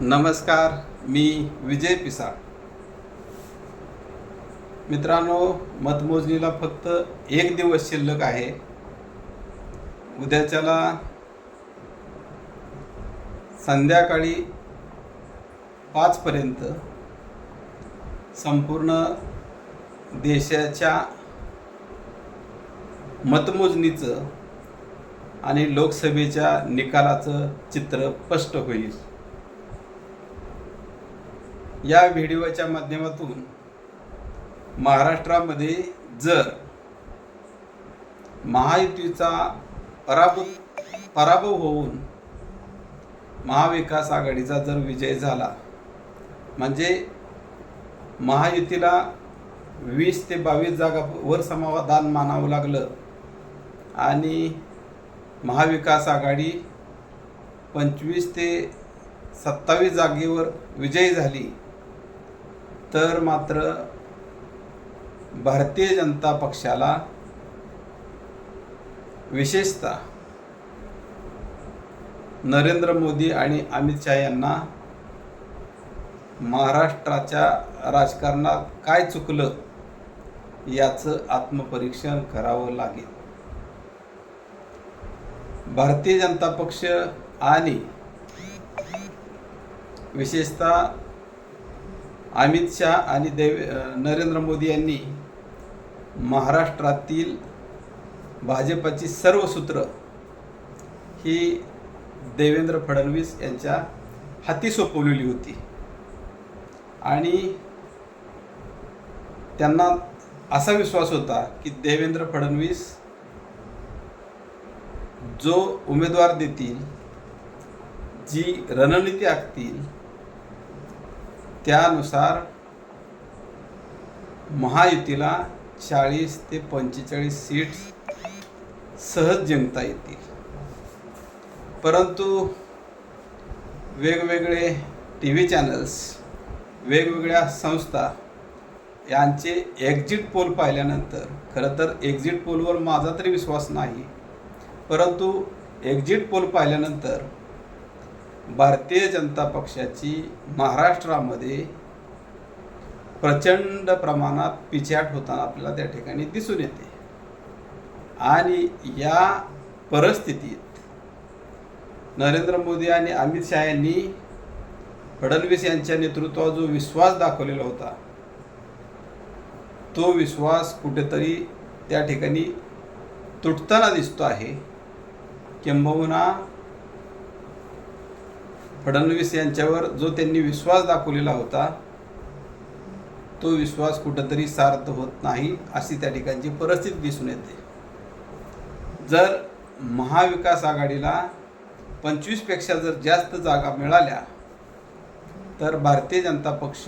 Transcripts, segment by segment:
नमस्कार मी विजय पिसाळ. मित्रांनो मतमोजणीला फक्त एक दिवस शिल्लक आहे. उद्याच्याला संध्याकाळी पाचपर्यंत संपूर्ण देशाच्या मतमोजणीचं आणि लोकसभेच्या निकालाचं चित्र स्पष्ट होईल. या व्हिडिओच्या माध्यमातून महाराष्ट्रामध्ये जर महायुतीचा पराभव पराभव होऊन महाविकास आघाडीचा जर विजय झाला म्हणजे महायुतीला वीस ते बावीस जागा वर समाधान मानावं लागलं आणि महाविकास आघाडी पंचवीस ते सत्तावीस जागेवर विजयी झाली तर मात्र भारतीय जनता पक्षाला विशेषतः नरेंद्र मोदी आणि अमित शहा यांना महाराष्ट्राच्या राजकारणात काय चुकलं याचं आत्मपरीक्षण करावं लागेल. भारतीय जनता पक्ष आणि विशेषतः अमित शहा आणि देव नरेंद्र मोदी यांनी महाराष्ट्रातील भाजपाची सर्व सूत्र ही देवेंद्र फडणवीस यांच्या हाती सोपवलेली होती. आणि त्यांना असा विश्वास होता की देवेंद्र फडणवीस जो उमेदवार देतील जी रणनीती आखतील त्यानुसार महायुतीला चाळीस ते पंचेचाळीस सीट्स सहज जिंकता येतील. परंतु वेगवेगळे टी व्ही चॅनल्स वेगवेगळ्या संस्था यांचे एक्झिट पोल पाहिल्यानंतर खरं तर एक्झिट पोलवर माझा तरी विश्वास नाही परंतु एक्झिट पोल पाहिल्यानंतर भारतीय जनता पक्षाची महाराष्ट्रामध्ये प्रचंड प्रमाणात पिछाट होताना आपल्याला त्या ठिकाणी दिसून येते. आणि या परिस्थितीत नरेंद्र मोदी आणि अमित शहा यांनी फडणवीस यांच्या नेतृत्वावर जो विश्वास दाखवलेला होता तो विश्वास कुठेतरी त्या ठिकाणी तुटताना दिसतो आहे. किंबहुना फडणवीस यांच्यावर जो त्यांनी विश्वास दाखवलेला होता तो विश्वास कुठंतरी सार्थ होत नाही अशी त्या ठिकाणची परिस्थिती दिसून येते. जर महाविकास आघाडीला पंचवीसपेक्षा जर जास्त जागा मिळाल्या तर भारतीय जनता पक्ष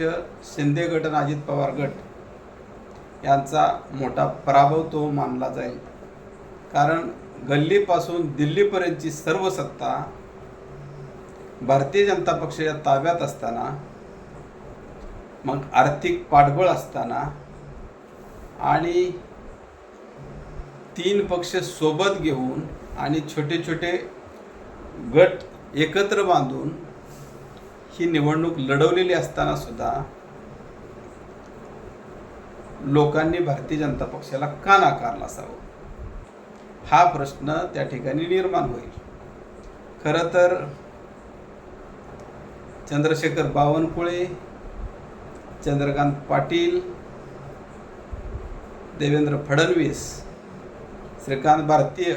शिंदे गट आणि अजित पवार गट यांचा मोठा पराभव तो मानला जाईल. कारण गल्लीपासून दिल्लीपर्यंतची सर्व सत्ता भारतीय जनता पक्षाच्या ताब्यात असताना मग आर्थिक पाठबळ असताना आणि तीन पक्ष सोबत घेऊन आणि छोटे छोटे गट एकत्र बांधून ही निवडणूक लढवलेली असताना सुद्धा लोकांनी भारतीय जनता पक्षाला का नाकारला असावं? हा प्रश्न त्या ठिकाणी निर्माण होईल. खरं तर चंद्रशेखर बावनकुळे चंद्रकांत पाटील देवेंद्र फडणवीस श्रीकांत भारतीय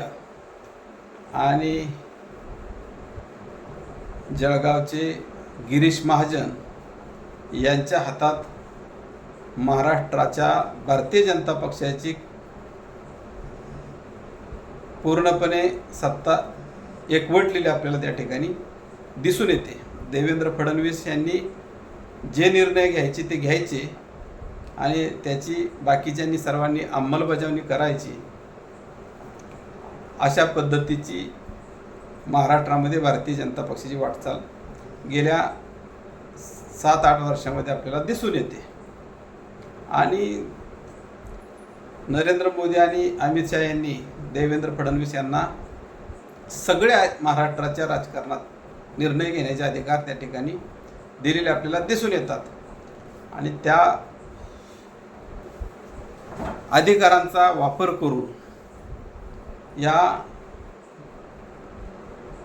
आणि जळगावचे गिरीश महाजन यांच्या हातात महाराष्ट्राच्या भारतीय जनता पक्षाची पूर्णपणे सत्ता एकवटलेली आपल्याला त्या ठिकाणी दिसून येते. देवेंद्र फडणवीस यांनी जे निर्णय घ्यायचे ते घ्यायचे आणि त्याची बाकीच्यांनी सर्वांनी अंमलबजावणी करायची अशा पद्धतीची महाराष्ट्रामध्ये भारतीय जनता पक्षाची वाटचाल गेल्या सात आठ वर्षामध्ये आपल्याला दिसून येते. आणि नरेंद्र मोदी आणि अमित शहा यांनी देवेंद्र फडणवीस यांना सगळ्या महाराष्ट्राच्या राजकारणात निर्णय घेण्याचे अधिकार त्या ठिकाणी दिलेले आपल्याला दिसून येतात. आणि त्या अधिकारांचा वापर करून या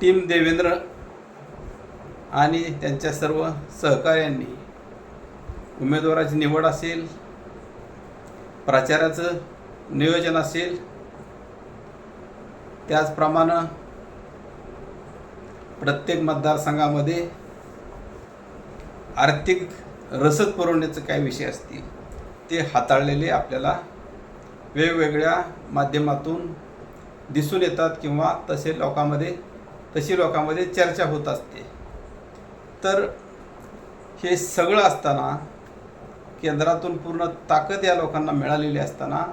टीम देवेंद्र आणि त्यांच्या सर्व सहकाऱ्यांनी उमेदवाराची निवड असेल प्रचाराचं नियोजन असेल त्याचप्रमाणे प्रत्येक मतदारसंघामध्ये आर्थिक रसद पुरवण्याचे काय विषय असतील ते हाताळलेले आपल्याला वेगवेगळ्या माध्यमातून दिसून येतात किंवा तसे लोकांमध्ये तशी लोकांमध्ये चर्चा होत असते. तर हे सगळं असताना केंद्रातून पूर्ण ताकद या लोकांना मिळालेली असताना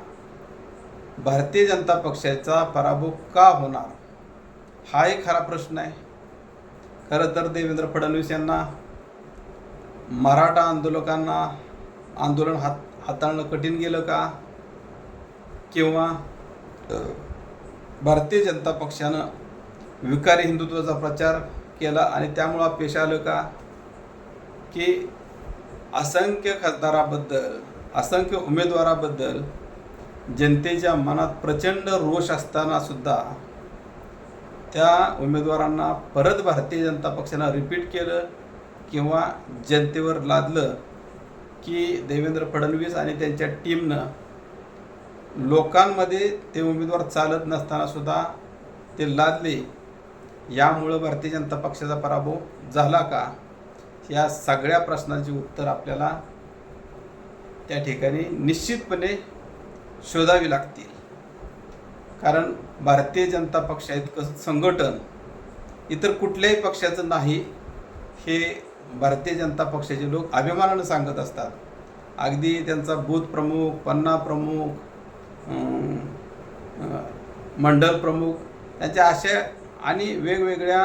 भारतीय जनता पक्षाचा पराभव का होणार? हा एक खरा प्रश्न आहे. खरं तर देवेंद्र फडणवीस यांना मराठा आंदोलकांना आंदोलन हात हाताळणं कठीण गेलं का? किंवा भारतीय जनता पक्षानं विकारी हिंदुत्वाचा प्रचार केला आणि त्यामुळं पेश आलं का? की असंख्य खासदाराबद्दल असंख्य उमेदवाराबद्दल जनतेच्या मनात प्रचंड रोष असताना सुद्धा त्या उमेदवारांना परत भारतीय जनता पक्षानं रिपीट केलं किंवा जनतेवर लादलं की देवेंद्र फडणवीस आणि त्यांच्या टीमनं लोकांमध्ये ते उमेदवार चालत नसतानासुद्धा ते लादले. यामुळं भारतीय जनता पक्षाचा पराभव झाला का? या सगळ्या प्रश्नांची उत्तर आपल्याला त्या ठिकाणी निश्चितपणे शोधावी लागतील. कारण भारतीय जनता पक्षा इतकं संघटन इतर कुठल्याही पक्षाचं नाही हे भारतीय जनता पक्षाचे लोक अभिमानानं सांगत असतात. अगदी त्यांचा बूथ प्रमुख पन्ना प्रमुख मंडल प्रमुख त्यांच्या अशा आणि वेगवेगळ्या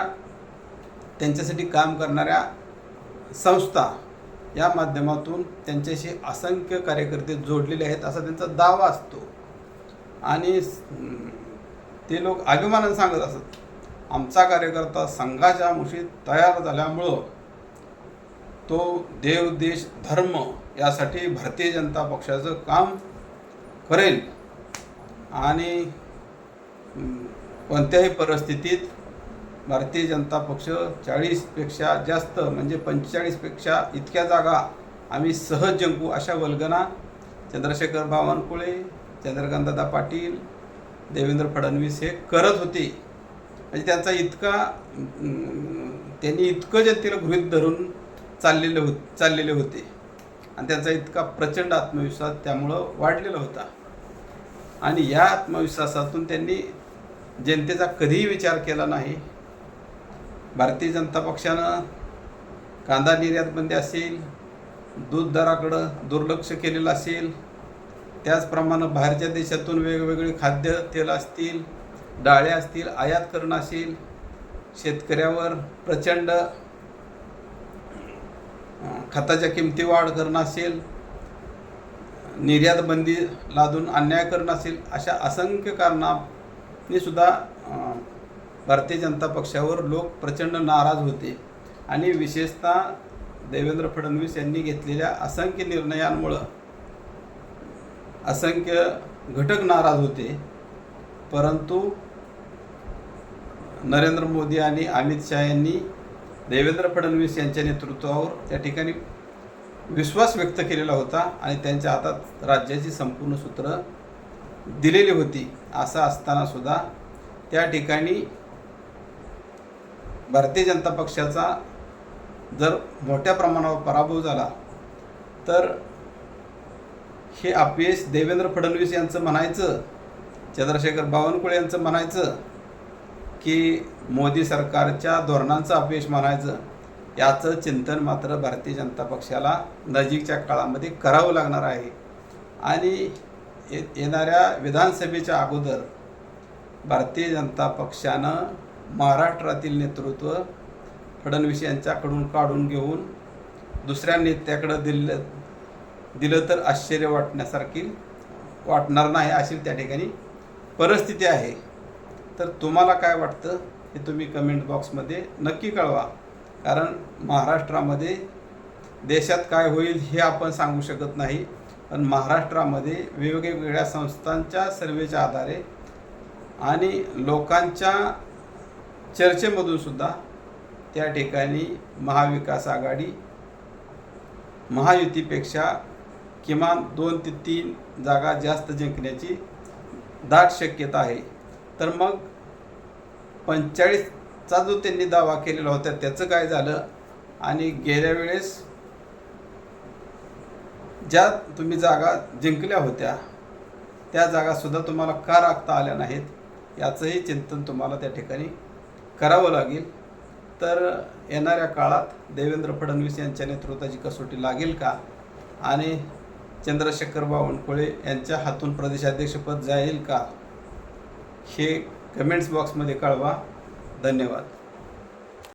त्यांच्यासाठी काम करणाऱ्या संस्था या माध्यमातून त्यांच्याशी असंख्य कार्यकर्ते जोडलेले आहेत असा त्यांचा दावा असतो. आणि ते लोक अभिमानानं सांगत असत आमचा कार्यकर्ता संघाच्या मुशीत तयार झाल्यामुळं तो देव देश धर्म यासाठी भारतीय जनता पक्षाचं काम करेल आणि कोणत्याही परिस्थितीत भारतीय जनता पक्ष चाळीसपेक्षा जास्त म्हणजे पंचेचाळीसपेक्षा इतक्या जागा आम्ही सहज जिंकू अशा वल्गना चंद्रशेखर बावनकुळे चंद्रकांतदादा पाटील देवेंद्र फडणवीस हे करत होते. म्हणजे त्यांचा इतका त्यांनी इतकं जनतेला गृहित धरून चाललेले हो चाललेले होते. आणि त्यांचा इतका प्रचंड आत्मविश्वास त्यामुळं वाढलेला होता. आणि या आत्मविश्वासातून त्यांनी जनतेचा कधीही विचार केला नाही. भारतीय जनता पक्षानं कांदा निर्यात बंदी असेल दूध दराकडं दुर्लक्ष केलेलं असेल त्याचप्रमाणे बाहेरच्या देशातून वेगवेगळी खाद्य तेल असतील डाळ्या असतील आयात करणं असेल शेतकऱ्यावर प्रचंड खताच्या किमती वाढ करणं असेल निर्यात बंदी लादून अन्याय करणं असेल अशा असंख्य कारणांनी सुद्धा भारतीय जनता पक्षावर लोक प्रचंड नाराज होते. आणि विशेषतः देवेंद्र फडणवीस यांनी घेतलेल्या असंख्य निर्णयांमुळं असंख्य घटक नाराज होते. परंतु नरेंद्र मोदी आणि अमित शहा यांनी देवेंद्र फडणवीस यांच्या नेतृत्वावर त्या ठिकाणी विश्वास व्यक्त केलेला होता आणि त्यांच्या हातात राज्याची संपूर्ण सूत्र दिलेली होती. असं असताना सुद्धा त्या ठिकाणी भारतीय जनता पक्षाचा जर मोठ्या प्रमाणावर पराभव झाला तर हे अपयश देवेंद्र फडणवीस यांचं म्हणायचं चंद्रशेखर बावनकुळे यांचं म्हणायचं की मोदी सरकारच्या धोरणांचं अपयश म्हणायचं याचं चिंतन मात्र भारतीय जनता पक्षाला नजीकच्या काळामध्ये करावं लागणार आहे. आणि ये येणाऱ्या विधानसभेच्या अगोदर भारतीय जनता पक्षानं महाराष्ट्रातील नेतृत्व फडणवीस यांच्याकडून काढून घेऊन दुसऱ्या नेत्याकडं दिलं दिलं तर आश्चर्य वाटण्यासारखी वाटणार नाही अशी त्या ठिकाणी परिस्थिती आहे. तर तुम्हाला काय वाटतं हे तुम्ही कमेंट बॉक्समध्ये नक्की कळवा. कारण महाराष्ट्रामध्ये देशात काय होईल हे आपण सांगू शकत नाही. पण महाराष्ट्रामध्ये वेगवेगळ्या संस्थांच्या सर्वेच्या आधारे आणि लोकांच्या चर्चेमधून सुद्धा त्या ठिकाणी महाविकास आघाडी महायुतीपेक्षा किमान दोन ते तीन जागा जास्त जिंकण्याची दाट शक्यता आहे. तर मग पंचेचाळीसचा जो त्यांनी दावा केलेला होता त्याचं काय झालं? आणि गेल्या वेळेस ज्या तुम्ही जागा जिंकल्या होत्या त्या जागासुद्धा तुम्हाला का राखता आल्या नाहीत? याचंही चिंतन तुम्हाला त्या ठिकाणी करावं लागेल. तर येणाऱ्या काळात देवेंद्र फडणवीस यांच्या नेतृत्वाची कसोटी लागेल का? आणि चंद्रशेखर बावनकुळे यांच्या हातून प्रदेशाध्यक्षपद जाईल का? हे कमेंट्स बॉक्समध्ये कळवा. धन्यवाद.